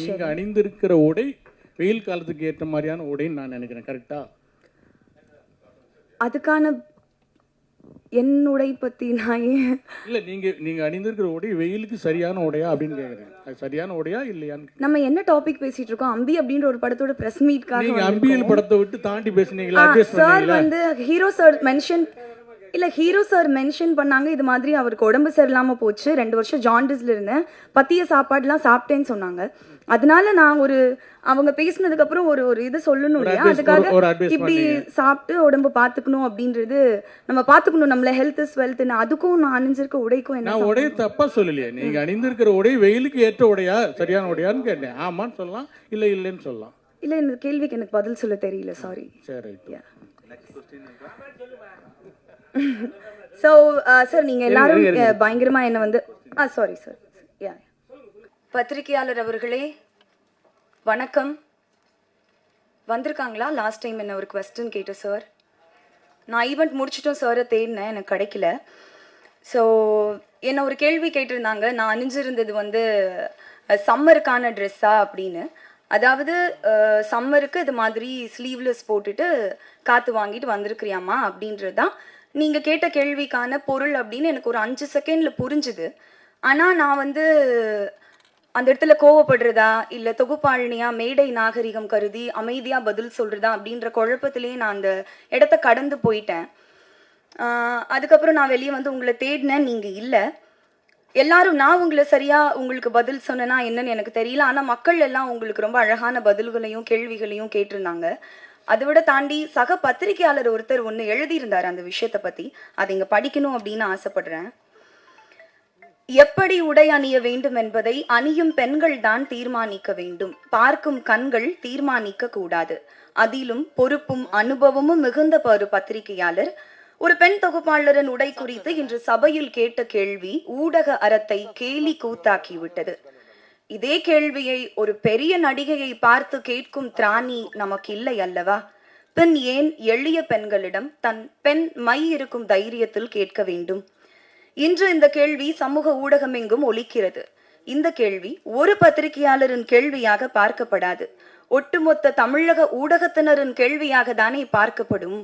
நீங்க அணிந்திருக்கிற உடை வெயில் காலத்துக்கு ஏற்ற மாதிரியான உடைன்னு நான் நினைக்கிறேன். கரெக்டா அதுக்கான என்னுடைய பத்தி நான் ஏன் இல்ல நீங்க நீங்க அணிந்திருக்கிற உடை வெயிலுக்கு சரியான உடையா அப்படின்னு கேக்குறேன் அது சரியான உடையா இல்லையான்னு நம்ம என்ன டாபிக் பேசிட்டு இருக்கோம்? அம்பி அப்படின்ற ஒரு படத்தோட பிரஸ் மீட்காக நீங்க அம்பியல் படத்தை விட்டு தாண்டி பேசுனீங்களா? சார் வந்து ஹீரோ சார் மென்ஷன் இல்ல ஹீரோ சார் மென்ஷன் பண்ணாங்க இது மாதிரி அவருக்கு உடம்பு சரியில்லாம போச்சு. ரெண்டு வருஷம் ஜாண்டிஸ்ல இருந்தேன். பத்திய சாப்பாடுலாம் சாப்பிட்டேன்னு சொன்னாங்க. அதனால நான் ஒரு அவங்க பேசினதுக்கு அப்புறம் ஒரு ஒரு இது சொல்லணும் இல்லையா? அதுக்காக இப்படி சாப்பிட்டு உடம்பு பாத்துக்கணும் அப்படின்றது நம்ம பாத்துக்கணும் நம்மள ஹெல்த் இஸ் வெல்த் அதுக்கும் நான் அணிஞ்சிருக்க உடைக்கும் என்ன நான் உடைய தப்பா சொல்லலையே. நீங்க அணிந்திருக்கிற உடை வெயிலுக்கு ஏற்ற உடையா? சரியான உடையான்னு கேட்டேன். ஆமான்னு சொல்லலாம். இல்ல இல்லைன்னு சொல்லலாம். இல்ல இந்த கேள்விக்கு எனக்கு பதில் சொல்ல தெரியல. சாரி சரி. ஸோ சார் uh, நீங்க எல்லாரும் uh, பயங்கரமா என்ன வந்து ஆ சாரி சார் யா பத்திரிகையாளர் அவர்களே வணக்கம். வந்திருக்காங்களா? லாஸ்ட் டைம் என்ன ஒரு கொஸ்டின் கேட்டேன் சார் நான் ஈவெண்ட் முடிச்சிட்டோம் சாரை தேடினேன் எனக்கு கிடைக்கல. ஸோ என்ன ஒரு கேள்வி கேட்டிருந்தாங்க. நான் அணிஞ்சிருந்தது வந்து சம்மருக்கான ட்ரெஸ்ஸா அப்படின்னு. அதாவது சம்மருக்கு இது மாதிரி ஸ்லீவ்லெஸ் போட்டுட்டு காற்று வாங்கிட்டு வந்திருக்கிறியாமா அப்படின்றது தான் நீங்கள் கேட்ட கேள்விக்கான பொருள் அப்படின்னு எனக்கு ஒரு அஞ்சு செகண்டில் புரிஞ்சுது. ஆனால் நான் வந்து அந்த இடத்துல கோவப்படுறதா இல்லை தொகுப்பாளினியா மேடை நாகரிகம் கருதி அமைதியாக பதில் சொல்கிறதா அப்படின்ற குழப்பத்திலேயே நான் அந்த இடத்த கடந்து போயிட்டேன். அதுக்கப்புறம் நான் வெளியே வந்து உங்களை தேடினேன் நீங்கள் இல்லை. எல்லாரும் நான் உங்களை சரியா உங்களுக்கு பதில் சொன்னேன்னா என்னன்னு எனக்கு தெரியல. ஆனால் மக்கள் எல்லாம் உங்களுக்கு ரொம்ப அழகான பதில்களையும் கேள்விகளையும் கேட்டிருந்தாங்க. அதை விட தாண்டி சக பத்திரிகையாளர் ஒருத்தர் ஒன்று எழுதியிருந்தார் அந்த விஷயத்தை பற்றி அதை இங்கே படிக்கணும் அப்படின்னு ஆசைப்படுறேன். எப்படி உடை அணிய வேண்டும் என்பதை அணியும் பெண்கள் தான் தீர்மானிக்க வேண்டும். பார்க்கும் கண்கள் தீர்மானிக்க கூடாது. அதிலும் பொறுப்பும் அனுபவமும் மிகுந்த ஒரு பத்திரிகையாளர். ஒரு பெண் தொகுப்பாளரின் உடை குறித்து இன்று சபையில் கேட்ட கேள்வி ஊடக அறத்தை கேலி கூத்தாக்கிவிட்டது இதே கேள்வியை ஒரு பெரிய நடிகையை பார்த்து கேட்கும் திராணி நமக்கு இல்லை அல்லவா? பின் ஏன் எளிய பெண்களிடம் தன் பெண் மை இருக்கும் தைரியத்தில் கேட்க வேண்டும்? இன்று இந்த கேள்வி சமூக ஊடகமெங்கும் ஒலிக்கிறது. இந்த கேள்வி ஒரு பத்திரிகையாளரின் கேள்வியாக பார்க்கப்படாது. ஒட்டுமொத்த தமிழக ஊடகத்தினரின் கேள்வியாக தானே பார்க்கப்படும்.